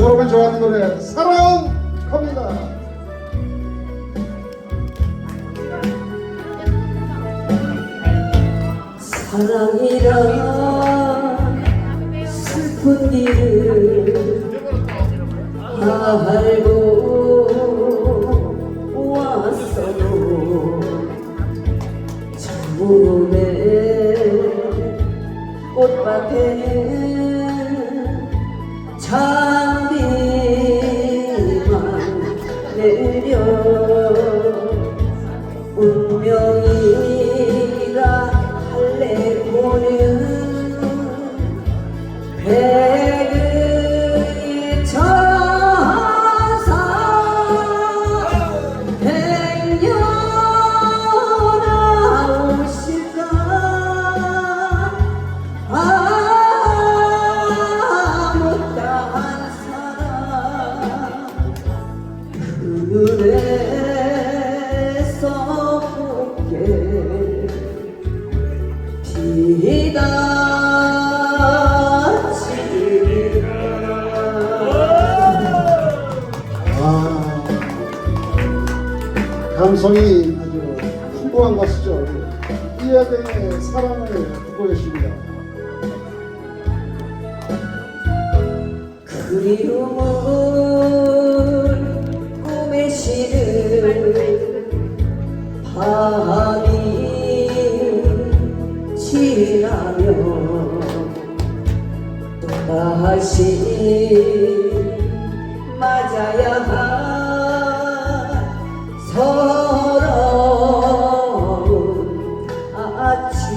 여러분 좋아하는 노래 사랑 갑니다. 사랑이란 슬픈 길을 알고 왔어도 처음에 꽃밭에 곱게 비다치리라 아, 감성이 아주 풍부한 것이죠. 이하경의 사랑을 계십니다. 그리움은 지나면 또다시 맞아야 할 서러운 아침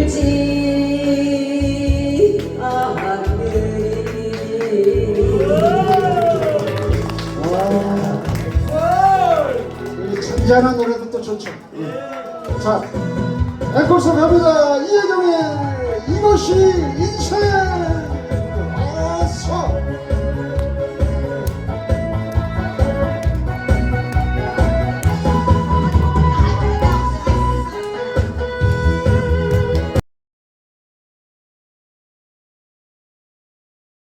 울지 않으리 이 잔잔한 노래도 또 좋죠. 자, 앵콜송 갑니다. 이혜경의 이것이 인생.